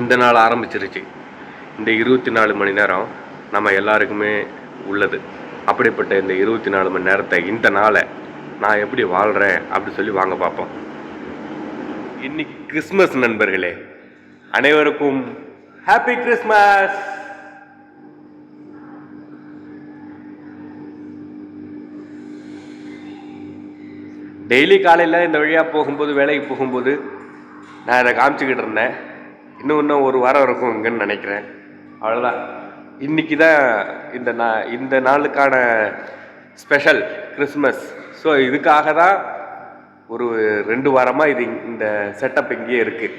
இந்த நாள் ஆரம்பிச்சிருச்சு. இந்த இருபத்தி நாலு மணி நேரம் நம்ம எல்லாருக்குமே உள்ளது. அப்படிப்பட்ட இந்த இருபத்தி நாலு மணி நேரத்தை இந்த நாளை நான் எப்படி வாழ்கிறேன் அப்படி சொல்லி வாங்க பார்ப்போம். இன்னைக்கு கிறிஸ்மஸ் நண்பர்களே அனைவருக்கும் ஹாப்பி கிறிஸ்மஸ்! டெய்லி காலையில் இந்த வழியாக போகும்போது வேலைக்கு போகும்போது நான் இதை காமிச்சிக்கிட்டு இருந்தேன். இன்னும் இன்னும் ஒரு வாரம் இருக்கும் இங்கன்னு நினைக்கிறேன். அவ்வளோதான் இன்னைக்கு தான் இந்த நா இந்த நாளுக்கான ஸ்பெஷல் கிறிஸ்மஸ் ஸோ இதுக்காக தான் ஒரு ரெண்டு வாரமாக இது இந்த செட்டப் இங்கேயே இருக்குது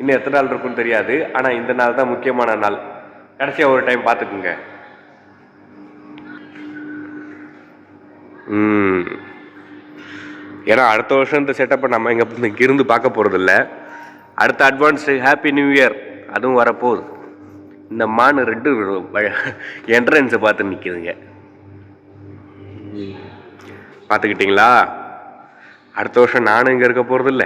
இன்னும் எத்தனை நாள் இருக்கும்னு தெரியாது. ஆனால் இந்த நாள் தான் முக்கியமான நாள். கடைசியாக ஒரு டைம் பார்த்துக்குங்க. ஏன்னா அடுத்த வருஷம் இந்த செட்டப்பை நம்ம இங்கே இங்கே இருந்து பார்க்க போகிறதில்ல அடுத்த அட்வான்ஸ்டு ஹாப்பி நியூ இயர் அதுவும் வரப்போகுது. இந்த மான் ரெண்டு என்ட்ரன்ஸை பார்த்து நிற்கிதுங்க பார்த்துக்கிட்டிங்களா? அடுத்த வருஷம் நானும் இங்கே இருக்க போகிறதில்ல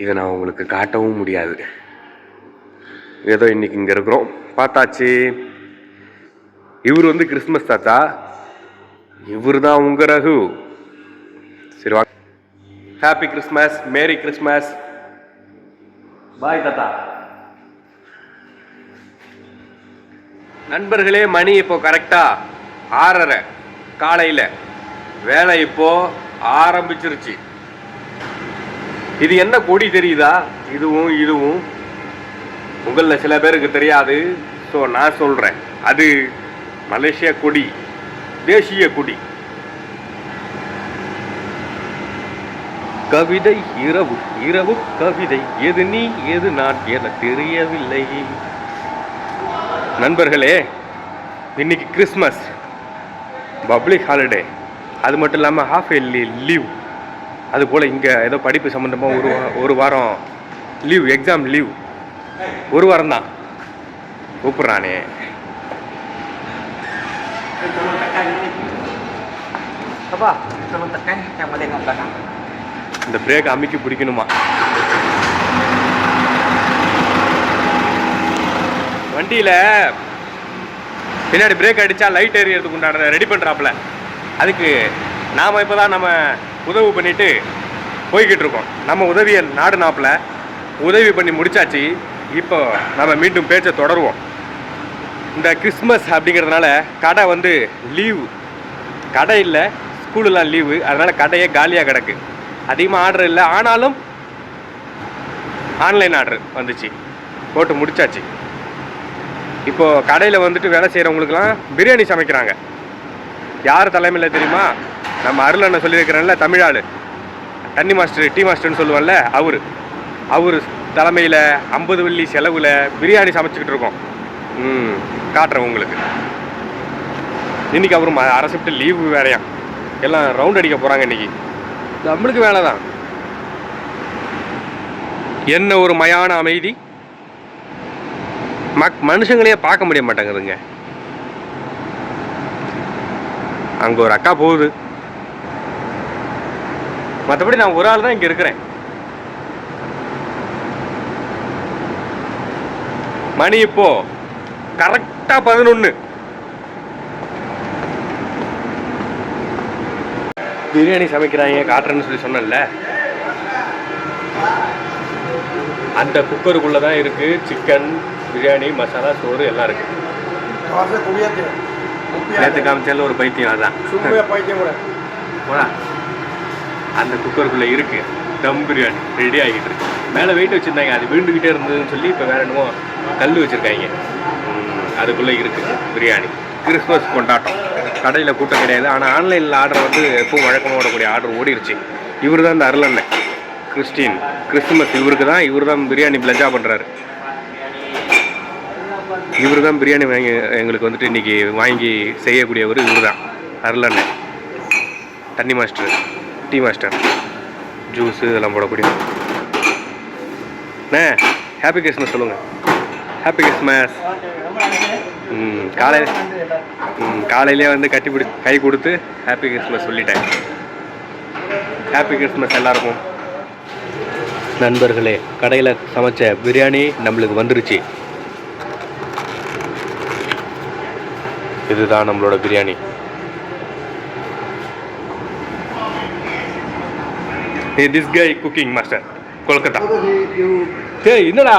இதை நான் உங்களுக்கு காட்டவும் முடியாது. ஏதோ இன்னைக்கு இங்கே இருக்கிறோம். பார்த்தாச்சு. இவர் வந்து கிறிஸ்மஸ் தாத்தா. இவர் தான் உங்கள் ரகு. சரி வா. Happy Christmas merry Christmas bye தாத்தா. நண்பர்களே மணி இப்போ கரெக்டா ஆறரை. காலையில். வேலை இப்போ ஆரம்பிச்சிருச்சு. இது என்ன கொடி தெரியுதா? இதுவும் இதுவும். உங்களில் சில பேருக்கு தெரியாது. ஸோ நான் சொல்கிறேன் அது மலேசிய கொடி தேசிய கொடி. கவிதை இரவு இரவு கவிதை. எது நீ எது நான் என தெரியவில்லை. நண்பர்களே இன்னைக்கு கிறிஸ்மஸ் பப்ளிக் ஹாலிடே. அது மட்டும் இல்லாமல் ஹாஃப் இயர்லி லீவ் அது போல் இங்கே ஏதோ படிப்பு சம்மந்தமாக ஒரு ஒரு வாரம் லீவ் எக்ஸாம் லீவ் ஒரு வாரம் தான். கூப்பிட்றானே. Apa? Tolong tekan yang paling belakang. இந்த பிரேக் அமுக்கி பிடிக்கணுமா? வண்டியில் பின்னாடி பிரேக் அடித்தா லைட் எரியறதுக்கு உண்டான ரெடி பண்ணுறாப்புல அதுக்கு நாம் இப்போ தான் நம்ம உதவி பண்ணிட்டு போய்கிட்டு இருக்கோம். நம்ம உதவியை நாடுனாப்புல உதவி பண்ணி முடிச்சாச்சு. இப்போ நம்ம மீண்டும் பேச்சை தொடருவோம். இந்த கிறிஸ்மஸ் அப்படிங்கிறதுனால கடை வந்து லீவு கடை இல்லை ஸ்கூலெலாம் லீவு அதனால் கடையே காலியாக கிடக்கு. அதிகமாக ஆர்டர் இல்லை. ஆனாலும் ஆன்லைன் ஆர்டர் வந்துச்சு. போட்டு முடிச்சாச்சு. இப்போது கடையில் வந்துட்டு வேலை செய்கிறவங்களுக்குலாம் பிரியாணி சமைக்கிறாங்க. யார் தலைமையில் தெரியுமா? நம்ம அருள் அண்ணன் சொல்லியிருக்கிறேன்ல தமிழ் தண்ணி மாஸ்டர் டீ மாஸ்டர்னு சொல்லுவான்ல அவர். அவர் தலைமையில் ஐம்பது வெள்ளி செலவில் பிரியாணி சமைச்சிக்கிட்டு இருக்கோம். ம் காட்டுறேன் உங்களுக்கு. இன்னைக்கு அவரும் அரசு விட்டு லீவு வேறையாம். எல்லாம் ரவுண்ட் அடிக்க போகிறாங்க இன்னைக்கு. நம்மளுக்கு வேலை தான். என்ன ஒரு மயான அமைதி? மக் மனுஷங்களையே பார்க்க முடிய மாட்டேங்குதுங்க. அங்கே ஒரு அக்கா போகுது. மற்றபடி நான் ஒரு ஆள் தான் இங்கே இருக்கிறேன். மணி இப்போ கரெக்டாக பதினொன்று பிரியாணி சமைக்கிறாங்க காட்டுறேன்னு சொல்லி சொன்னேன்ல. அந்த குக்கருக்குள்ளே தான் இருக்குது சிக்கன் பிரியாணி மசாலா சோறு எல்லாம் இருக்குது. நேற்று காமிச்சால ஒரு பைத்தியம் அதான். போடா. அந்த குக்கருக்குள்ளே இருக்கு தம் பிரியாணி. ரெடி ஆகிட்டு இருக்கு. மேலே வெயிட் வச்சுருந்தாங்க. அது விழுந்துக்கிட்டே இருந்ததுன்னு சொல்லி இப்போ வேற என்னமோ கல் வச்சுருக்காங்க. அதுக்குள்ளே இருக்கு பிரியாணி. கிறிஸ்மஸ் கொண்டாட்டம். கடையில் கூட்டம் கிடையாது. ஆனால் ஆன்லைனில் ஆர்டர் வந்து எப்பவும் வழக்கமாக ஓடக்கூடிய ஆர்டர் ஓடிடுச்சு இவர் தான் இந்த அருளண்ணன். கிறிஸ்டின். கிறிஸ்துமஸ். இவருக்கு தான் இவர் தான் பிரியாணி பிளஜா பண்ணுறாரு இவர் தான் பிரியாணி வாங்கி எங்களுக்கு வந்துட்டு இன்றைக்கி வாங்கி செய்யக்கூடியவர் இவர் தான் அருளண்ணன். தண்ணி மாஸ்டர். Tea master. ஜூஸு இதெல்லாம் போடக்கூடிய. அண்ணே ஹாப்பி கிறிஸ்மஸ் சொல்லுங்கள் ஹாப்பி கிறிஸ்மஸ் ம் காலையில் ம் காலையிலே வந்து கட்டி பிடி கை கொடுத்து ஹாப்பி கிறிஸ்மஸ் சொல்லிட்டேன். ஹாப்பி கிறிஸ்மஸ் எல்லாருக்கும். நண்பர்களே கடையில் சமைச்ச பிரியாணி நம்மளுக்கு வந்துருச்சு. இதுதான் நம்மளோட biryani. This guy cooking master Kolkata ஏய் என்னடா?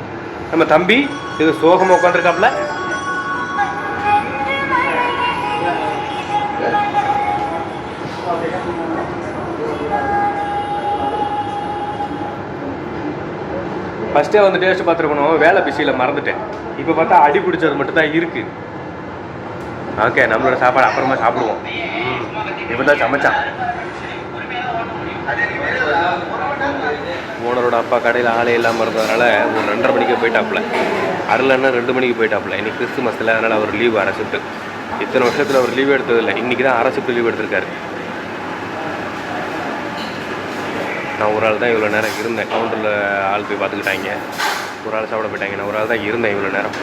நம்ம தம்பி இது சோகமாக உட்காந்துருக்காப்புல ஃபஸ்ட்டே வந்து டேஸ்ட் பார்த்துருக்கணும். வேலை பிஸியில் மறந்துட்டேன். இப்போ பார்த்தா அடி பிடிச்சது மட்டும் தான் இருக்குது ஓகே நம்மளோட சாப்பாடு அப்புறமா சாப்பிடுவோம். இப்போ தான் சமைச்சான். ஓனரோட அப்பா கடையில் ஆளே இல்லாமல் இருந்ததுனால ஒரு ரெண்டரை மணிக்கு போயிட்டாப்புல. அருளன்னா ரெண்டு மணிக்கு போயிட்டாப்புல. இன்னைக்கு கிறிஸ்துமஸில் அதனால் அவர் லீவு அரை இத்தனை வருஷத்தில் அவர் லீவ் எடுத்ததில்லை. இன்றைக்கி தான் அரை லீவ் எடுத்திருக்காரு. நான் ஒரு ஆள் தான் இவ்வளோ நேரம் இருந்தேன். கவுண்டரில் ஆள் போய் பார்த்துக்கிட்டாங்க. ஒரு ஆள் சாப்பிட போயிட்டாங்க. நான் ஒரு ஆள் தான் இருந்தேன் இவ்வளோ நேரம்.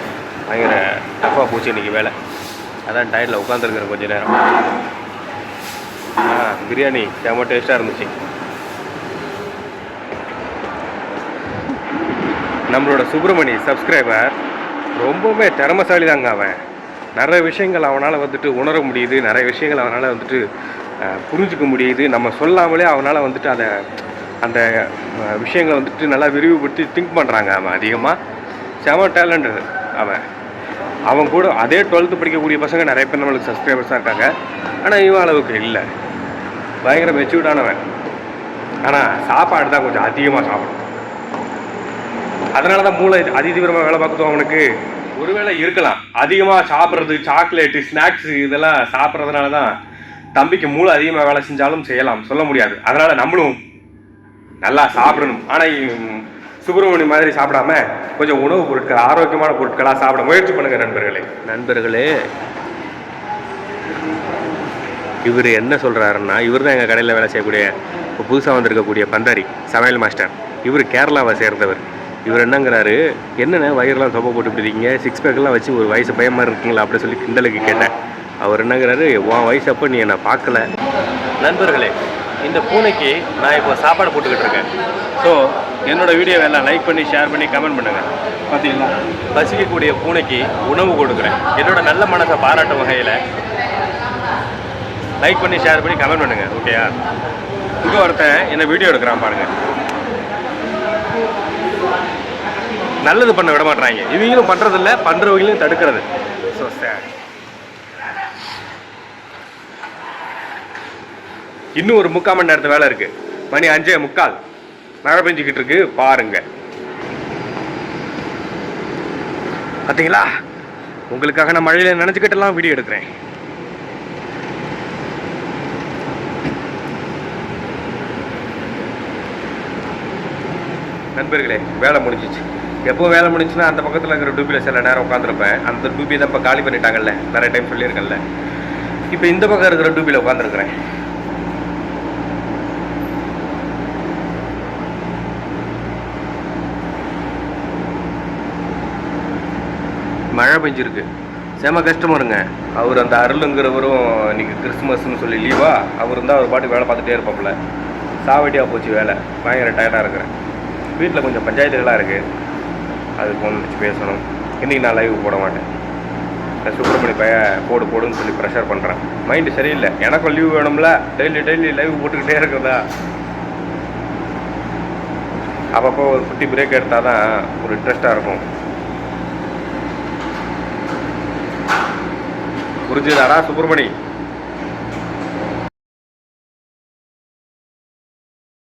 பயங்கர டஃப்பாக போச்சு இன்றைக்கி வேலை. அதான் டயரில் உட்காந்துருக்குறேன் கொஞ்சம் நேரம். ஆ பிரியாணி செம்ம டேஸ்ட்டாக இருந்துச்சு. நம்மளோட சுப்பிரமணி சப்ஸ்கிரைபர் ரொம்பவுமே திறமசாலி தாங்க அவன். நிறைய விஷயங்கள் அவனால் வந்துட்டு உணர முடியுது நிறைய விஷயங்கள் அவனால் வந்துட்டு புரிஞ்சுக்க முடியுது. நம்ம சொல்லாமலே அவனால் வந்துட்டு அதை அந்த விஷயங்களை வந்துட்டு நல்லா விரிவுபடுத்தி திங்க் பண்ணுறாங்க அவன் அதிகமாக செம டேலண்ட் அவன். அவன் கூட அதே டுவெல்த்து படிக்கக்கூடிய பசங்க நிறைய பேர் நம்மளுக்கு சப்ஸ்கிரைபர்ஸாக இருக்காங்க. ஆனால் இவன் அளவுக்கு இல்லை. பயங்கர மெச்சூர்டானவன் ஆனால் சாப்பாடு தான் கொஞ்சம் அதிகமாக சாப்பிடும். அதனால தான் மூளை அதிதீவிரமாக வேலை பார்க்குதோ அவனுக்கு. ஒருவேளை இருக்கலாம். அதிகமாக சாப்பிட்றது சாக்லேட்டு ஸ்நாக்ஸு இதெல்லாம் சாப்பிட்றதுனால தான் தம்பிக்கு மூளை அதிகமாக வேலை செஞ்சாலும் செய்யலாம். சொல்ல முடியாது. அதனால் நம்மளும் நல்லா சாப்பிடணும். ஆனால் சுப்பிரமணி மாதிரி சாப்பிடாம கொஞ்சம் உணவுப் பொருட்கள் ஆரோக்கியமான பொருட்களாக சாப்பிட முயற்சி பண்ணுங்க நண்பர்களே. நண்பர்களே இவர் என்ன சொல்கிறாருன்னா இவர் தான் எங்கள் கடையில் வேலை செய்யக்கூடிய இப்போ புதுசாக வந்திருக்கக்கூடிய பந்தாரி சமையல் மாஸ்டர். இவர் கேரளாவை சேர்ந்தவர். இவர் என்னங்கிறாரு என்னென்ன வயிறுலாம் தொப்பை போட்டுக்கிட்டீங்க சிக்ஸ் பேக்கெல்லாம் வச்சு ஒரு வயசு பயமாக இருக்குங்களா? அப்படி சொல்லி கிண்டலுக்கு கேட்டேன். அவர் என்னங்கிறாரு உன் வயசு அப்போ நீ என்னை பார்க்கல. நண்பர்களே இந்த பூனைக்கு நான் இப்போ சாப்பாடு போட்டுக்கிட்டு இருக்கேன். ஸோ என்னோட வீடியோ எல்லாம் லைக் பண்ணி ஷேர் பண்ணி கமெண்ட் பண்ணுங்கள் பார்த்தீங்களா பசிக்கக்கூடிய பூனைக்கு உணவு கொடுக்குறேன். என்னோட நல்ல மனசை பாராட்டும் வகையில் லைக் பண்ணி ஷேர் பண்ணி கமெண்ட் பண்ணுங்க ஓகேயா இங்கே ஒருத்தன் என்ன வீடியோ எடுக்கிறான் பாருங்க. நல்லது பண்ண விட மாட்றாங்க. இவங்களும் பண்றதில்ல பண்றவங்களையும் தடுக்கிறது. ஸோ இன்னும் ஒரு முக்கால் மணி நேரத்து வேலை இருக்கு. மணி அஞ்சே முக்கால். மழை பெஞ்சிக்கிட்டு இருக்கு பாருங்க. பார்த்தீங்களா உங்களுக்காக நான் மழையில நினைச்சுக்கிட்டெல்லாம் வீடியோ எடுக்கிறேன். நண்பர்களே வேலை முடிஞ்சிச்சு. எப்போ வேலை முடிஞ்சுன்னா அந்த பக்கத்தில் இருக்கிற டூபியில் சில நேரம் உட்காந்துருப்பேன் அந்த டூபி தான் இப்போ காலி பண்ணிட்டாங்கல்ல. நிறைய டைம் சொல்லியிருக்கேன்ல. இப்போ இந்த பக்கம் இருக்கிற டூபியில் உட்காந்துருக்குறேன் மழை பெஞ்சிருக்கு. செம கஷ்டமாருங்க அவர் அந்த அருளுங்கிறவரும் இன்னைக்கு கிறிஸ்மஸ்ன்னு சொல்லி லீவா அவர் இருந்தால் அவர் பாட்டு வேலை பார்த்துட்டே இருப்பாப்புல. சாவடியாக போச்சு வேலை. பயங்கர டயர்டாக இருக்கிறேன். வீட்டில் கொஞ்சம் பஞ்சாயத்துகளாக இருக்குது அது ஃபோன் வச்சு பேசணும். இன்றைக்கி நான் லைவ் போட மாட்டேன். இந்த சுப்பிரமணி பைய போடு போடுன்னு சொல்லி ப்ரெஷர் பண்ணுறேன் மைண்டு சரியில்லை. எனக்கும் லீவ் வேணும்ல. டெய்லி டெய்லி லைவ் போட்டுக்கிட்டே இருக்கிறதா அப்பப்போ ஒரு குட்டி பிரேக் எடுத்தால் தான் ஒரு இன்ட்ரெஸ்ட்டாக இருக்கும். புரிஞ்சுதாடா சுப்பிரமணி?